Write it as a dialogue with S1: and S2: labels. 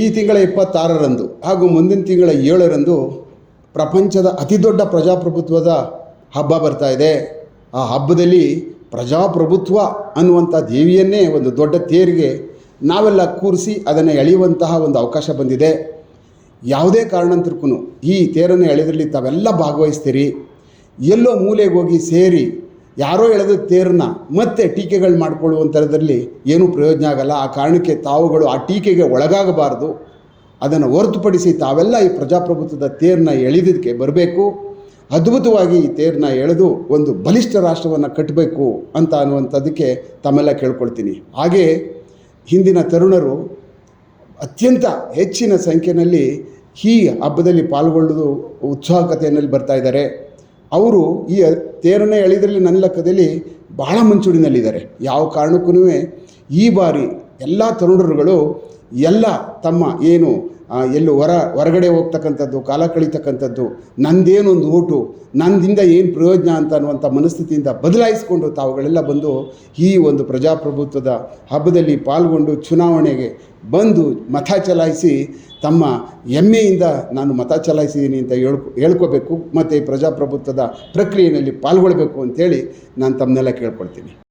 S1: ಈ ತಿಂಗಳ ಇಪ್ಪತ್ತಾರರಂದು ಹಾಗೂ ಮುಂದಿನ ತಿಂಗಳ ಏಳರಂದು ಪ್ರಪಂಚದ ಅತಿದೊಡ್ಡ ಪ್ರಜಾಪ್ರಭುತ್ವದ ಹಬ್ಬ ಬರ್ತಾ ಇದೆ. ಆ ಹಬ್ಬದಲ್ಲಿ ಪ್ರಜಾಪ್ರಭುತ್ವ ಅನ್ನುವಂಥ ದೇವಿಯನ್ನೇ ಒಂದು ದೊಡ್ಡ ತೇರಿಗೆ ನಾವೆಲ್ಲ ಕೂರಿಸಿ ಅದನ್ನು ಎಳೆಯುವಂತಹ ಒಂದು ಅವಕಾಶ ಬಂದಿದೆ. ಯಾವುದೇ ಕಾರಣಂತರಕ್ಕೂ ಈ ತೇರನ್ನು ಎಳೆದ್ರಲ್ಲಿ ತಾವೆಲ್ಲ ಭಾಗವಹಿಸ್ತೀರಿ. ಎಲ್ಲೋ ಮೂಲೆಗೆ ಹೋಗಿ ಸೇರಿ ಯಾರೋ ಎಳೆದ ತೇರನ್ನ ಮತ್ತೆ ಟೀಕೆಗಳು ಮಾಡಿಕೊಳ್ಳುವಂಥದ್ರಲ್ಲಿ ಏನೂ ಪ್ರಯೋಜನ ಆಗಲ್ಲ. ಆ ಕಾರಣಕ್ಕೆ ತಾವುಗಳು ಆ ಟೀಕೆಗೆ ಒಳಗಾಗಬಾರ್ದು. ಅದನ್ನು ಹೊರತುಪಡಿಸಿ ತಾವೆಲ್ಲ ಈ ಪ್ರಜಾಪ್ರಭುತ್ವದ ತೇರನ್ನ ಎಳೆದಕ್ಕೆ ಬರಬೇಕು. ಅದ್ಭುತವಾಗಿ ಈ ತೇರನ್ನ ಎಳೆದು ಒಂದು ಬಲಿಷ್ಠ ರಾಷ್ಟ್ರವನ್ನು ಕಟ್ಟಬೇಕು ಅಂತ ಅನ್ನುವಂಥದ್ದಕ್ಕೆ ತಮ್ಮೆಲ್ಲ ಕೇಳ್ಕೊಳ್ತೀನಿ. ಹಾಗೇ ಹಿಂದಿನ ತರುಣರು ಅತ್ಯಂತ ಹೆಚ್ಚಿನ ಸಂಖ್ಯೆಯಲ್ಲಿ ಈ ಹಬ್ಬದಲ್ಲಿ ಪಾಲ್ಗೊಳ್ಳೋದು ಉತ್ಸಾಹಕತೆಯಲ್ಲಿ ಬರ್ತಾ ಇದ್ದಾರೆ. ಅವರು ಈ ತೇರನ್ನು ಎಳೆದ್ರಲ್ಲಿ ನನ್ನ ಲೆಕ್ಕದಲ್ಲಿ ಬಹಳ ಮುಂಚೂಣಿನಲ್ಲಿದ್ದಾರೆ ಯಾವ ಕಾರಣಕ್ಕೂ ಈ ಬಾರಿ ಎಲ್ಲ ತರುಣರುಗಳು ಎಲ್ಲ ತಮ್ಮ ಏನು ಎಲ್ಲೂ ಹೊರ, ಹೊರಗಡೆ ಹೋಗ್ತಕ್ಕಂಥದ್ದು, ಕಾಲ ಕಳೀತಕ್ಕಂಥದ್ದು ನಂದೇನೊಂದು ಓಟು ನಂದಿಂದ ಏನು ಪ್ರಯೋಜನ ಅಂತ ಅನ್ನುವಂಥ ಮನಸ್ಥಿತಿಯಿಂದ ಬದಲಾಯಿಸಿಕೊಂಡು ತಾವುಗಳೆಲ್ಲ ಬಂದು ಈ ಒಂದು ಪ್ರಜಾಪ್ರಭುತ್ವದ ಹಬ್ಬದಲ್ಲಿ ಪಾಲ್ಗೊಂಡು ಚುನಾವಣೆಗೆ ಬಂದು ಮತ ಚಲಾಯಿಸಿ ತಮ್ಮ ಹೆಮ್ಮೆಯಿಂದ ನಾನು ಮತ ಚಲಾಯಿಸಿದ್ದೀನಿ ಅಂತ ಹೇಳ್ಕೊ, ಹೇಳ್ಕೋಬೇಕು, ಮತ್ತು ಪ್ರಜಾಪ್ರಭುತ್ವದ ಪ್ರಕ್ರಿಯೆಯಲ್ಲಿ ಪಾಲ್ಗೊಳ್ಬೇಕು ಅಂತೇಳಿ ನಾನು ತಮ್ಮನ್ನೆಲ್ಲ ಕೇಳ್ಕೊಳ್ತೀನಿ.